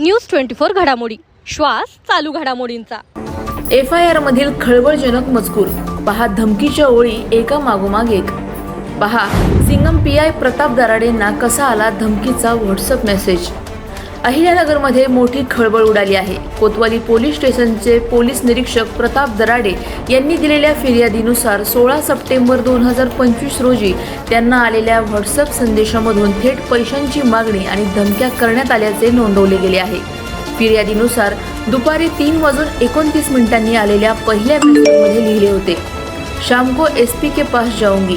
News twenty four घडामोडी. श्वास चालू घडामोडींचा. एफ आय आर मधील खळबळजनक मजकूर. पहा धमकीच्या ओळी एका मागोमाग एक. पहा सिंगम पी आय प्रताप दराडेंना कसा आला धमकीचा व्हॉट्सअप मेसेज? अहिल्यानगरमध्ये मोठी खळबळ उडाली आहे. कोतवाली पोलीस स्टेशनचे पोलीस निरीक्षक प्रताप दराडे यांनी दिलेल्या फिर्यादीनुसार सोळा सप्टेंबर दोन हजार पंचवीस रोजी त्यांना आलेल्या व्हॉट्सअप संदेशामधून थेट पैशांची मागणी आणि धमक्या करण्यात आल्याचे नोंदवले गेले आहे. फिर्यादीनुसार दुपारी तीन वाजून एकोणतीस मिनिटांनी आलेल्या पहिल्या मेसेजमध्ये लिहिले होते शाम को एसपी के पास जाऊंगी.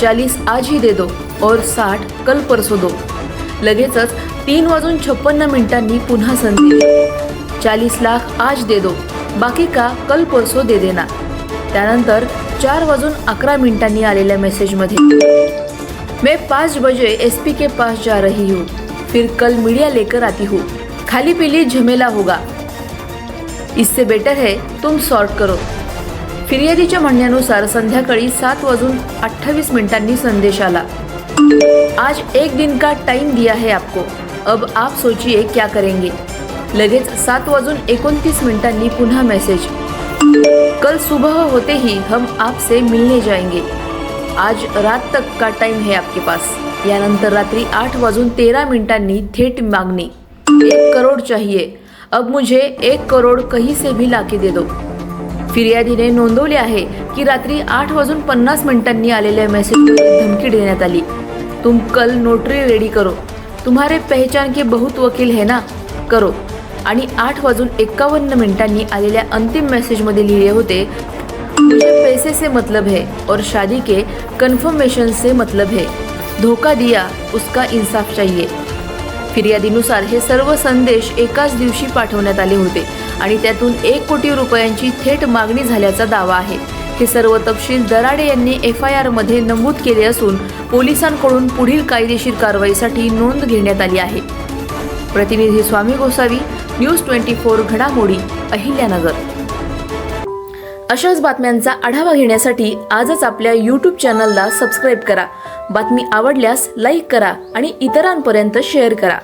चालीस आज ही दे दो और साठ कल परसो दो. लगेचच तीन वाजून छप्पन्न मिनिटांनी पुन्हा संधी चालीस लाख आज दे दो बाकी का कल परसो दे देना त्यानंतर चार वाजून अकरा मिनिटांनी आलेल्या मेसेजमध्ये मैं पाँच बजे एसपी के पास जा रही हूँ फिर कल मीडिया लेकर आती हूँ खाली पीली झमेला होगा. इससे बेटर है तुम सॉर्ट करो. फिर्यादीच्या म्हणण्यानुसार संध्याकाळी सात वाजून अठ्ठावीस मिनिटांनी संदेश आला. आज एक दिन का टाइम दिया है आपको। अब आप सोचिए क्या करेंगे। लगेच सात वाजून एकोणतीस मिनिटांनी पुन्हा मेसेज कल सुबह होते ही हम आपसे मिलने जाएंगे। आज रात तक का टाइम है आपके पास। यानंतर रात्री आठ वाजून तेरा मिनिटांनी थेट मागणी। एक करोड चाहिए। अब मुझे एक करोड कहीं से भी लाके दे दो। फिर्यादीने नोंदवले आहे की रात्री आठ वाजून पन्नास मिनिटांनी आलेल्या मेसेजवर धमकी देण्यात आली. तुम कल नोटरी रेडी करो. तुम्हारे पहचान के बहुत वकील है ना? करो. आणि आठ वाजून एक्कावन्न मिनिटांनी आलेल्या अंतिम मेसेजमध्ये लिहिले होते तुझे पैसे से मतलब है और शादी के कन्फर्मेशन से मतलब है. धोका दिया उसका इंसाफ चाहिए. फिर्यादीनुसार हे सर्व संदेश एकाच दिवशी पाठवण्यात आले होते आणि त्यातून एक कोटी रुपयांची थेट मागणी झाल्याचा दावा आहे. हे सर्व तपशील दराडे यांनी एफ आय आरमध्ये नमूद केले असून पोलिसांकडून पुढील कायदेशीर कारवाईसाठी नोंद घेण्यात आली आहे. प्रतिनिधी Swami Gosavi news twenty four घडामोडी अहिल्यानगर. अशाच बातम्यांचा आढावा घेण्यासाठी आजच आपल्या यूट्यूब चॅनलला सबस्क्राईब करा. बातमी आवडल्यास लाईक करा आणि इतरांपर्यंत शेअर करा.